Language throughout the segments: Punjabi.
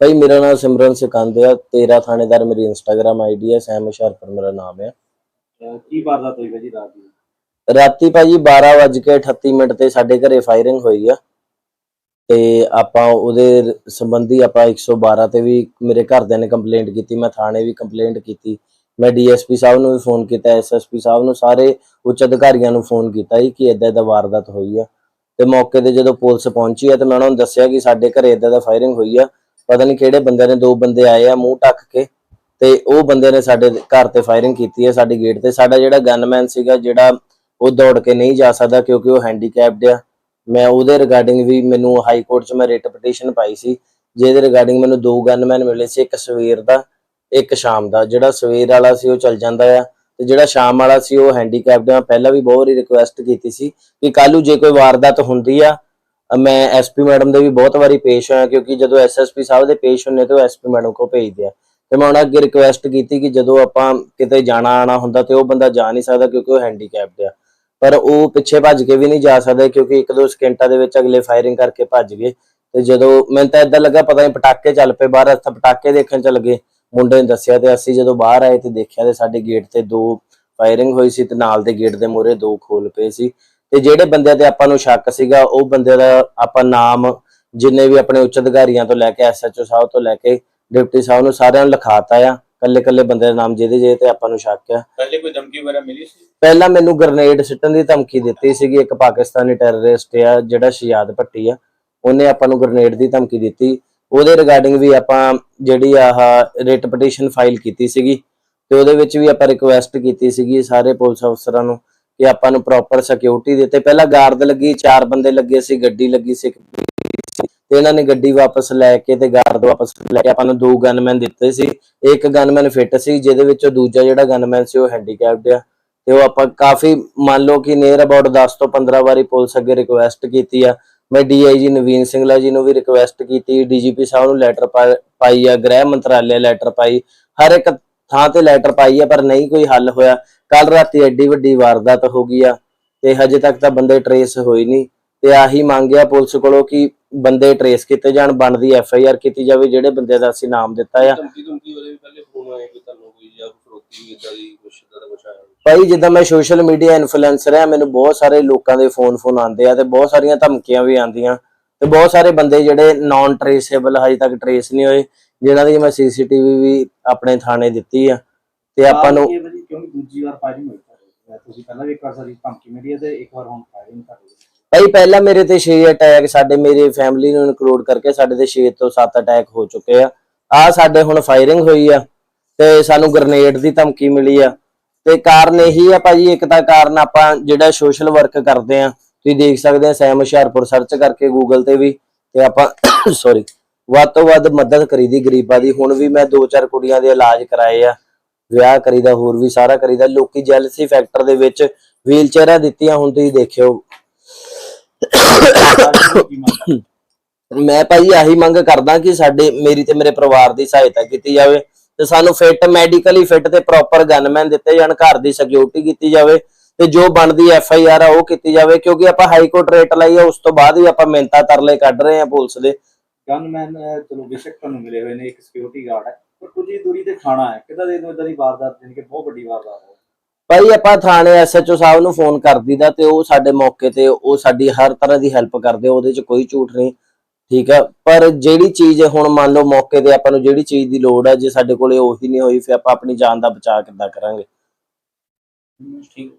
ਭਾਈ ਮੇਰਾ ਨਾਮ ਸਿਮਰਨ ਸਿਕੰਦ ਆ। ਤੇਰਾ ਥਾਣੇਦਾਰ ਮੇਰੀ ਇੰਸਟਾਗ੍ਰam ਆਈਡੀ ਹੈ ਸੈਮ ਹੁਸ਼ਿਆਰਪੁਰ ਮੇਰਾ ਨਾਮ ਅਹ ਕੀ ਵਾਰਦਾਤ ਹੋਈ ਭਾਜੀ ਰਾਤ ਨੂੰ ਰਾਤੀ ਭਾਜੀ 12:38 ਮਿੰਟ ਤੇ ਸਾਡੇ ਘਰੇ ਫਾਇਰਿੰਗ ਹੋਈ ਆ। ਤੇ ਆਪਾਂ ਉਹਦੇ ਸੰਬੰਧੀ ਆਪਾਂ 112 ਤੇ ਵੀ ਮੇਰੇ ਘਰਦਿਆਂ ਨੇ ਕੰਪਲੇਂਟ ਕੀਤੀ ਮੈਂ ਥਾਣੇ ਵੀ ਕੰਪਲੇਂਟ ਕੀਤੀ। ਮੈਂ ਡੀਐਸਪੀ ਸਾਹਿਬ ਨੂੰ ਵੀ ਫੋਨ ਕੀਤਾ ਐਸਐਸਪੀ ਸਾਹਿਬ ਨੂੰ ਸਾਰੇ ਉੱਚ ਅਧਿਕਾਰੀਆਂ ਨੂੰ ਫੋਨ ਕੀਤਾ ਜੀ ਕਿ ਇਦਾਂ ਦਾ ਵਾਰਦਾਤ ਹੋਈ ਆ। ਤੇ ਮੌਕੇ ਤੇ ਜਦੋਂ ਪੁਲਿਸ ਪਹੁੰਚੀ ਆ ਤੇ ਮੈਂ ਉਹਨਾਂ ਨੂੰ ਦੱਸਿਆ ਕਿ ਸਾਡੇ ਘਰੇ ਇਦਾਂ ਦਾ ਫਾਇਰਿੰਗ ਹੋਈ ਆ। ਪਤਾ ਨਹੀਂ ਕਿਹੜੇ ਬੰਦਿਆਂ ਨੇ ਦੋ ਬੰਦੇ ਆਏ ਆ ਮੂੰਹ ਢੱਕ ਕੇ ਤੇ ਉਹ ਬੰਦੇ ਨੇ ਸਾਡੇ ਘਰ ਤੇ ਫਾਇਰਿੰਗ ਕੀਤੀ ਹੈ ਸਾਡੇ ਗੇਟ ਤੇ। ਸਾਡਾ ਜਿਹੜਾ ਗਨਮੈਨ ਸੀਗਾ, ਜਿਹੜਾ ਉਹ ਦੌੜ ਕੇ ਨਹੀਂ ਜਾ ਸਕਦਾ ਕਿਉਂਕਿ ਉਹ ਹੈਂਡੀਕੈਪਡ ਆ। ਮੈਂ ਉਹਦੇ ਰਿਗਾਰਡਿੰਗ ਵੀ ਮੈਨੂੰ ਹਾਈ ਕੋਰਟ 'ਚ ਮੈਂ ਰਿਟ ਪਟੀਸ਼ਨ ਪਾਈ ਸੀ। ਜਿਹਦੇ ਰਿਗਾਰਡਿੰਗ ਮੈਨੂੰ ਦੋ ਗਨਮੈਨ ਮਿਲੇ ਸੀ, ਇੱਕ ਸਵੇਰ ਦਾ, ਇੱਕ ਸ਼ਾਮ ਦਾ। ਜਿਹੜਾ ਸਵੇਰ ਵਾਲਾ ਸੀ, ਉਹ ਚੱਲ ਜਾਂਦਾ ਆ। ਤੇ ਜਿਹੜਾ ਸ਼ਾਮ ਵਾਲਾ ਸੀ, ਉਹ ਹੈਂਡੀਕੈਪਡ ਆ। ਪਹਿਲਾਂ ਵੀ ਬਹੁਤ ਹੀ ਰਿਕੁਐਸਟ ਕੀਤੀ ਸੀ ਕਿ ਕੱਲੂ ਜੇ ਕੋਈ ਵਾਰਦਾਤ ਹੁੰਦੀ ਆ ਮੈਂ ਐਸਪੀ ਮੈਡਮ ਦੇ ਵੀ ਬਹੁਤ ਵਾਰੀ ਪੇਸ਼ ਹੋਇਆ, ਕਿਉਂਕਿ ਜਦੋਂ ਐਸਐਸਪੀ ਸਾਹਿਬ ਦੇ ਪੇਸ਼ ਹੁੰਨੇ ਤੇ ਉਹ ਐਸਪੀ ਮੈਡਮ ਕੋ ਭੇਜਦੇ ਆ। ਤੇ ਮੈਂ ਉਹਨਾਂ ਅੱਗੇ ਰਿਕੁਐਸਟ ਕੀਤੀ ਕਿ ਜਦੋਂ ਆਪਾਂ ਕਿਤੇ ਜਾਣਾ ਆਣਾ ਹੁੰਦਾ ਤੇ ਉਹ ਬੰਦਾ ਜਾ ਨਹੀਂ ਸਕਦਾ ਕਿਉਂਕਿ ਉਹ ਹੈਂਡੀਕੈਪਡ ਆ। ਪਰ ਉਹ ਪਿੱਛੇ ਭੱਜ ਕੇ ਵੀ ਨਹੀਂ ਜਾ ਸਕਦਾ ਕਿਉਂਕਿ ਇੱਕ ਦੋ ਸਕਿੰਟਾਂ ਦੇ ਵਿੱਚ ਅਗਲੇ ਫਾਇਰਿੰਗ ਕਰਕੇ ਭੱਜ ਗਏ। ਤੇ ਜਦੋਂ ਮੈਨੂੰ ਤਾਂ ਇਦਾਂ ਲੱਗਾ ਪਤਾ ਨਹੀਂ ਪਟਾਕੇ ਚੱਲ ਪਏ, ਬਾਹਰ ਅਸੀਂ ਪਟਾਕੇ ਦੇਖਣ ਚੱਲ ਗਏ। ਮੁੰਡੇ ਨੇ ਦੱਸਿਆ ਤੇ ਅਸੀਂ ਜਦੋਂ ਬਾਹਰ ਆਏ ਤੇ ਦੇਖਿਆ ਤੇ ਸਾਡੇ ਗੇਟ ਤੇ ਦੋ ਫਾਇਰਿੰਗ ਹੋਈ ਸੀ ਤੇ ਨਾਲ ਦੇ ਗੇਟ ਦੇ ਮੂਹਰੇ ਦੋ ਖੋਲ ਪਏ ਸੀ। ਤੇ ਜਿਹੜੇ ਬੰਦਿਆਂ ਤੇ ਆਪਾਂ ਨੂੰ ਸ਼ੱਕ ਸੀਗਾ ਉਹ ਬੰਦੇ ਦਾ ਆਪਾਂ ਨਾਮ ਜਿੰਨੇ ਵੀ ਆਪਣੇ ਉੱਚ ਅਧਿਕਾਰੀਆਂ ਤੋਂ ਲੈ ਕੇ ਐਸਐਚਓ ਸਾਹਿਬ ਤੋਂ ਲੈ ਕੇ ਡਿਪਟੀ ਸਾਹਿਬ ਨੂੰ ਸਾਰਿਆਂ ਨੂੰ ਲਿਖਾਤਾ ਆ। ਕੱਲੇ ਕੱਲੇ ਬੰਦੇ ਦਾ ਨਾਮ ਜਿਹਦੇ ਜਿਹਦੇ ਤੇ ਆਪਾਂ ਨੂੰ ਸ਼ੱਕ ਆ। ਪਹਿਲੇ ਕੋਈ ਧਮਕੀ ਵਗੈਰਾ ਮਿਲੀ ਸੀ? ਪਹਿਲਾਂ ਮੈਨੂੰ ਗ੍ਰਨੇਡ ਸਿੱਟਣ ਦੀ ਧਮਕੀ ਦਿੱਤੀ ਸੀਗੀ। ਇੱਕ ਪਾਕਿਸਤਾਨੀ ਟੈਰਰਿਸਟ ਆ ਜਿਹੜਾ ਸ਼ਿਆਦ ਭੱਟੀ ਆ ਉਹਨੇ ਆਪਾਂ ਨੂੰ ਗ੍ਰਨੇਡ ਦੀ ਧਮਕੀ ਦਿੱਤੀ। ਉਹਦੇ ਰਿਗਾਰਡਿੰਗ ਵੀ ਆਪਾਂ ਜਿਹੜੀ ਆਹ ਰਿਟ ਪਟੀਸ਼ਨ ਫਾਈਲ ਕੀਤੀ ਸੀਗੀ ਤੇ ਉਹਦੇ ਵਿੱਚ ਵੀ ਆਪਾਂ ਰਿਕੁਐਸਟ ਕੀਤੀ ਸੀਗੀ ਸਾਰੇ ਪੁਲਿਸ ਅਫਸਰਾਂ ਨੂੰ ਕਿ ਆਪਾਂ ਨੂੰ ਪ੍ਰੋਪਰ ਸਿਕਿਉਰਿਟੀ ਦਿੱਤੇ ਪਹਿਲਾਂ ਗਾਰਡ ਲੱਗੀ, ਚਾਰ ਬੰਦੇ ਲੱਗੇ ਸੀ, ਗੱਡੀ ਲੱਗੀ ਸੀ ਤੇ ਇਹਨਾਂ ਨੇ ਗੱਡੀ ਵਾਪਸ ਲੈ ਕੇ ਤੇ ਗਾਰਡ ਵਾਪਸ ਲੈ ਕੇ ਆਪਾਂ ਨੂੰ ਦੋ ਗਨਮੈਨ ਦਿੱਤੇ ਸੀ। ਇੱਕ ਗਨਮੈਨ ਫਿੱਟ ਸੀ, ਜਿਹਦੇ ਵਿੱਚੋਂ ਦੂਜਾ ਜਿਹੜਾ ਗਨਮੈਨ ਸੀ ਉਹ ਹੈਂਡੀਕੈਪਡ ਆ। ਤੇ ਉਹ ਆਪਾਂ ਕਾਫੀ, ਮੰਨ ਲਓ ਕਿ ਨੀਅਰ ਅਬਾਊਟ 10 ਤੋਂ 15 ਵਾਰੀ ਪੁਲਿਸ ਅੱਗੇ ਰਿਕੁਐਸਟ ਕੀਤੀ ਆ। ਮੈਂ ਡੀਆਈਜੀ ਨਵੀਨ ਸਿੰਘਲਾ ਜੀ ਨੂੰ ਵੀ ਰਿਕੁਐਸਟ ਕੀਤੀ ਡੀਜੀਪੀ ਸਾਹਿਬ ਨੂੰ ਲੈਟਰ ਪਾਈ ਆ, ਗ੍ਰਹਿ ਮੰਤਰਾਲੇ ਲੈਟਰ ਪਾਈ। ਹਰ ਇੱਕ ਥਾਂ ਤੇ ਲੈਟਰ ਪਾਈ ਆ ਪਰ ਨਹੀਂ ਕੋਈ ਹੱਲ ਹੋਇਆ। ਕੱਲ ਰਾਤੀ ਐਡੀ ਵੱਡੀ ਵਾਰਦਾਤ ਹੋ ਗਈ ਆ ਤੇ ਹਜੇ ਤੱਕ ਤਾਂ ਬੰਦੇ ਟਰੇਸ ਹੋਈ ਨਹੀਂ। ਤੇ ਆਹੀ ਮੰਗਿਆ ਪੁਲਿਸ ਕੋਲੋਂ ਕਿ ਬੰਦੇ ਟਰੇਸ ਕੀਤੇ ਜਾਣ ਬਣਦੀ ਐਫ ਆਈ ਆਰ ਕੀਤੀ ਜਾਵੇ ਜਿਹੜੇ ਬੰਦੇ ਦਾ ਅਸੀਂ ਨਾਮ ਦਿੱਤਾ ਆ। ਭਾਈ ਜਿੱਦਾਂ ਮੈਂ ਸੋਸ਼ਲ ਮੀਡੀਆ ਇਨਫਲੂਐਂਸਰ ਆ ਮੈਨੂੰ ਬਹੁਤ ਸਾਰੇ ਲੋਕਾਂ ਦੇ ਫੋਨ ਫੋਨ ਆਉਂਦੇ ਆ ਤੇ ਬਹੁਤ ਸਾਰੀਆਂ ਧਮਕੀਆਂ ਵੀ ਆਉਂਦੀਆਂ। ਤੇ ਬਹੁਤ ਸਾਰੇ ਬੰਦੇ ਜਿਹੜੇ ਨਾਨ ਟਰੇਸੇਬਲ ਹਜੇ ਤੱਕ ਟਰੇਸ ਨਹੀਂ ਹੋਏ। ਜਿਨ੍ਹਾਂ ਦੀ ਮੈਂ ਸੀਸੀਟੀਵੀ ਵੀ ਆਪਣੇ ਥਾਣੇ ਦਿੱਤੀ ਆ ਤੇ ਆਪਾਂ ਨੂੰ ਇਹ ਭਾਜੀ ਕਿਉਂਕਿ ਦੂਜੀ ਵਾਰ ਫਾਇਰਿੰਗ ਹੋਈ ਤੁਹਾਡੇ ਤੁਸੀਂ ਪਹਿਲਾਂ ਵੀ ਇੱਕ ਵਾਰ ਸਾਡੀ ਧਮਕੀ ਹੈ ਤੇ ਇੱਕ ਵਾਰ ਹੁਣ ਫਾਇਰਿੰਗ ਕਰ ਭਾਈ ਪਹਿਲਾਂ ਮੇਰੇ ਤੇ 6 ਅਟੈਕ ਸਾਡੇ ਮੇਰੇ ਫੈਮਿਲੀ ਨੂੰ ਇਨਕਲੂਡ ਕਰਕੇ ਸਾਡੇ ਤੇ 6 ਤੋਂ 7 ਅਟੈਕ ਹੋ ਚੁੱਕੇ ਆ। ਆ ਸਾਡੇ ਹੁਣ ਫਾਇਰਿੰਗ ਹੋਈ ਆ ਤੇ ਸਾਨੂੰ ਗ੍ਰਨੇਡ ਦੀ ਧਮਕੀ ਮਿਲੀ ਆ। ਤੇ ਕਾਰਨ ਇਹੀ ਆ ਭਾਜੀ ਇੱਕ ਤਾਂ ਕਾਰਨ ਆਪਾਂ ਜਿਹੜਾ ਸੋਸ਼ਲ ਵਰਕ ਕਰਦੇ ਆ ਤੁਸੀਂ ਦੇਖ ਸਕਦੇ ਆ ਸੈਮ ਹੁਸ਼ਿਆਰਪੁਰ ਸਰਚ ਕਰਕੇ ਗੂਗਲ ਤੇ ਵੀ ਤੇ ਆਪਾਂ ਸੌਰੀ ਵੱਧ ਤੋਂ ਵੱਧ ਮਦਦ ਕਰੀਦੀ ਗਰੀਬਾਂ ਦੀ। ਹੁਣ ਵੀ ਮੈਂ ਦੋ ਚਾਰ ਕੁੜੀਆਂ ਦੇ ਇਲਾਜ ਕਰਾਏ ਆ। ਵਿਆਹ ਕਰੀਦਾ, ਹੋਰ ਵੀ ਸਾਰਾ ਕਰੀਦਾ। ਲੋਕੀ ਜੈਲਸੀ ਫੈਕਟਰ ਦੇ ਵਿੱਚ ਵੀਲ ਚੇਅਰਾਂ ਦਿੱਤੀਆਂ ਹੁਣ ਤੁਸੀਂ ਦੇਖਿਓ। ਮੈਂ ਭਾਈ ਆਹੀ ਮੰਗ ਕਰਦਾ ਕਿ ਸਾਡੇ, ਮੇਰੀ ਤੇ ਮੇਰੇ ਪਰਿਵਾਰ ਦੀ ਸਹਾਇਤਾ ਕੀਤੀ ਜਾਵੇ ਤੇ ਸਾਨੂੰ ਫਿੱਟ ਮੈਡੀਕਲੀ ਫਿੱਟ ਤੇ ਪ੍ਰੋਪਰ ਗਨਮੈਨ ਦਿੱਤੇ ਜਾਣ, ਘਰ ਦੀ ਸਿਕਿਉਰਿਟੀ ਕੀਤੀ ਜਾਵੇ ਤੇ ਜੋ ਬਣਦੀ ਐਫ ਆਈ ਆਰ ਆ ਉਹ ਕੀਤੀ ਜਾਵੇ ਕਿਉਂਕਿ ਆਪਾਂ ਹਾਈ ਕੋਰਟ ਰੇਟ ਲਾਈ ਆ, ਉਸ ਤੋਂ ਬਾਅਦ ਵੀ ਆਪਾਂ ਮਿਹਨਤਾਂ ਤਰਲੇ ਕੱਢ ਰਹੇ ਆ ਪੁਲਿਸ ਦੇ। ਗਨਮੈਨ ਚਲੋ ਬੇਸ਼ੱਕ ਤੁਹਾਨੂੰ ਮਿਲੇ ਹੋਏ ਨੇ ਇੱਕ ਸਿਕਿਉਰਿਟੀ ਗਾਰਡ ਹੈ। ਪਰ ਕੁਝ ਹੀ ਦੂਰੀ ਤੇ ਖਾਣਾ ਹੈ। ਕਿਦਾਂ ਦੇ ਦੋ ਇਦਾਂ ਦੀ ਵਾਰਦਾਤ ਜਾਣੀ ਕਿ ਬਹੁਤ ਵੱਡੀ ਵਾਰਦਾਤ ਹੈ? ਭਾਈ ਆਪਾਂ ਥਾਣੇ ਐਸਐਚਓ ਸਾਹਿਬ ਨੂੰ ਫੋਨ ਕਰ ਦੀਦਾ ਤੇ ਉਹ ਸਾਡੇ ਮੌਕੇ ਤੇ ਉਹ ਸਾਡੀ ਹਰ ਤਰ੍ਹਾਂ ਦੀ ਹੈਲਪ ਕਰਦੇ ਉਹਦੇ 'ਚ ਕੋਈ ਝੂਠ ਨਹੀਂ। ਠੀਕ ਆ ਪਰ ਜਿਹੜੀ ਚੀਜ਼ ਹੁਣ ਮੰਨ ਲਓ ਮੌਕੇ ਤੇ ਆਪਾਂ ਨੂੰ ਜਿਹੜੀ ਚੀਜ਼ ਦੀ ਲੋੜ ਆ ਜੇ ਸਾਡੇ ਕੋਲੇ ਉਹੀ ਨਹੀਂ ਹੋਈ ਫਿਰ ਆਪਾਂ ਆਪਣੀ ਜਾਨ ਦਾ ਬਚਾਅ ਕਿੱਦਾਂ ਕਰਾਂਗੇ? ਠੀਕ।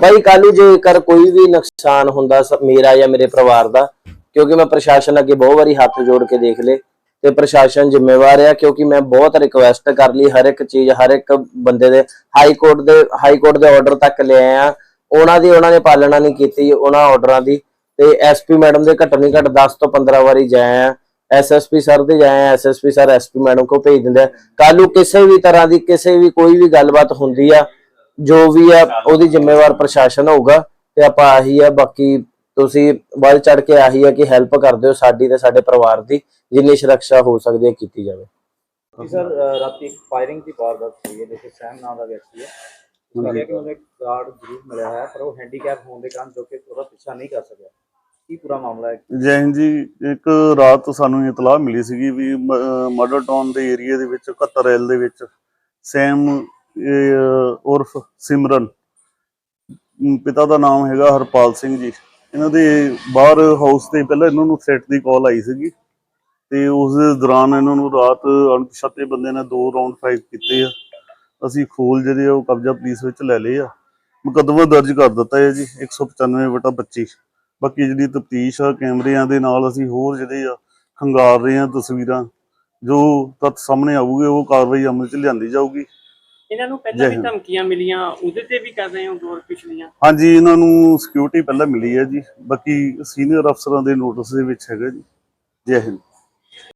ਭਾਈ ਕੱਲੂ ਜੇਕਰ ਕੋਈ ਵੀ ਨੁਕਸਾਨ ਹੁੰਦਾ ਮੇਰਾ ਜਾਂ ਮੇਰੇ ਪਰਿਵਾਰ ਦਾ ਕਿਉਂਕਿ ਮੈਂ ਪ੍ਰਸ਼ਾਸਨ ਅੱਗੇ ਬਹੁਤ ਵਾਰੀ ਹੱਥ ਜੋੜ ਕੇ ਦੇਖ ਲਏ ਤੇ ਪ੍ਰਸ਼ਾਸਨ ਜ਼ਿੰਮੇਵਾਰ ਆ ਕਿਉਂਕਿ ਮੈਂ ਬਹੁਤ ਰਿਕੁਐਸਟ ਕਰ ਲਈ ਹਰ ਇੱਕ ਚੀਜ਼, ਹਰ ਇੱਕ ਬੰਦੇ ਦੇ ਹਾਈ ਕੋਰਟ ਦੇ ਹਾਈ ਕੋਰਟ ਦੇ ਆਰਡਰ ਤੱਕ ਲੈ ਆਇਆ। ਉਹਨਾਂ ਦੀ, ਉਹਨਾਂ ਨੇ ਪਾਲਣਾ ਨਹੀਂ ਕੀਤੀ ਉਹਨਾਂ ਆਰਡਰਾਂ ਦੀ। ਤੇ ਐਸਪੀ ਮੈਡਮ ਦੇ ਘੱਟੋ ਨਹੀਂ ਘੱਟ 10 ਤੋਂ 15 ਵਾਰੀ ਜਾਏ ਆ ਐਸਐਸਪੀ ਸਰ ਦੇ ਜਾਏ ਐਸਐਸਪੀ ਸਰ ਐਸਪੀ ਮੈਡਮ ਕੋ ਭੇਜ ਦਿੰਦੇ ਆ। ਕੱਲੂ ਕਿਸੇ ਵੀ ਤਰ੍ਹਾਂ ਦੀ, ਕਿਸੇ ਵੀ ਕੋਈ ਵੀ ਗੱਲਬਾਤ ਹੁੰਦੀ ਆ, ਜੋ ਵੀ ਆ, ਉਹਦੀ ਜ਼ਿੰਮੇਵਾਰ ਪ੍ਰਸ਼ਾਸਨ ਹੋਊਗਾ ਤੇ ਆਪਾਂ ਆਹੀ ਆ, ਬਾਕੀ ਤੁਸੀਂ ਵੱਧ ਚੜ ਕੇ ਆਹੀ ਆ ਕਿ ਹੈਲਪ ਕਰ ਦਿਓ ਸਾਡੀ ਤੇ ਸਾਡੇ ਪਰਿਵਾਰ ਦੀ ਜਿੰਨੀ ਸੁਰੱਖਿਆ ਹੋ ਸਕਦੀ ਹੈ ਕੀਤੀ ਜਾਵੇ। ਜੀ ਸਰ ਰਾਤੀ ਫਾਇਰਿੰਗ ਦੀ ਵਾਰਦਾਤ ਹੋਈ ਹੈ ਜਿੱਥੇ ਸੈਮ ਨਾਮ ਦਾ ਵਿਅਕਤੀ ਹੈ। ਉਸ ਦਾ ਕਿ ਉਹਨੂੰ ਇੱਕ ਗਾਰਡ ਜ਼ਰੂਰ ਮਿਲਿਆ ਹੈ ਪਰ ਉਹ ਹੈਂਡੀਕੈਪ ਹੋਣ ਦੇ ਕਾਰਨ ਜੋ ਕਿ ਉਹਦਾ ਪਿੱਛਾ ਨਹੀਂ ਕਰ ਸਕਿਆ। ਕੀ ਪੂਰਾ ਮਾਮਲਾ ਹੈ? ਜੈ ਹਿੰਦ ਜੀ ਇੱਕ ਰਾਤ ਸਾਨੂੰ ਇਤਲਾਹ ਮਿਲੀ ਸੀਗੀ ਵੀ ਮਡਰ ਟਾਊਨ ਦੇ ਏਰੀਆ ਦੇ ਵਿੱਚ 71 ਐਲ ਦੇ ਵਿੱਚ ਸੈਮ ਇਹ, ਉਰਫ ਸਿਮਰਨ। ਅਮ ਪਿਤਾ ਦਾ ਨਾਮ ਹੈਗਾ ਹਰਪਾਲ ਸਿੰਘ ਜੀ। ਇਹਨਾਂ ਦੇ ਬਾਹਰ ਹਾਊਸ ਤੇ ਪਹਿਲਾਂ ਇਹਨਾਂ ਨੂੰ ਥ੍ਰੈਟ ਦੀ ਕਾਲ ਆਈ ਸੀਗੀ ਤੇ ਉਸ ਦੌਰਾਨ ਇਹਨਾਂ ਨੂੰ ਰਾਤ ਅਣਪਛਾਤੇ ਬੰਦੇ ਨੇ ਦੋ ਰਾਉਂਡ ਫਾਇਰ ਕੀਤੇ ਆ। ਅਸੀਂ ਖੋਲ ਜਿਹੜੇ ਉਹ ਕਬਜ਼ਾ ਪੁਲਿਸ ਵਿੱਚ ਲੈ ਲਏ ਆ। ਮੁਕੱਦਮਾ ਦਰਜ ਕਰ ਦਿੱਤਾ ਹੈ ਜੀ 195 ਬਟਾ 25 ਬਾਕੀ ਜਿਹੜੀ ਤਫਤੀਸ਼ ਆ, ਕੈਮਰਿਆਂ ਦੇ ਨਾਲ ਅਸੀਂ ਹੋਰ ਜਿਹੜੇ ਆ ਖੰਗਾਰ ਰਹੇ ਆ ਤਸਵੀਰਾਂ। ਜੋ ਤੱਥ ਸਾਹਮਣੇ ਆਊਗੇ, ਉਹ ਕਾਰਵਾਈ ਅਮਲ 'ਚ ਲਿਆਂਦੀ ਜਾਊਗੀ। ਇਹਨਾਂ ਨੂੰ ਪਹਿਲਾਂ ਵੀ। ਧਮਕੀਆਂ ਮਿਲੀਆਂ ਉਹਦੇ ਤੇ ਵੀ ਕਰ ਰਹੇ ਹੋ ਗੌਰ ਪਿਛਲੀਆਂ? ਹਾਂਜੀ ਇਹਨਾਂ ਨੂੰ ਸਿਕਿਉਰਿਟੀ ਪਹਿਲਾਂ ਮਿਲੀ ਹੈ ਜੀ। ਬਾਕੀ ਸੀਨੀਅਰ ਅਫਸਰਾਂ ਦੇ ਨੋਟਿਸ ਦੇ ਵਿੱਚ ਹੈਗਾ ਜੀ। ਜੈ ਹਿੰਦ।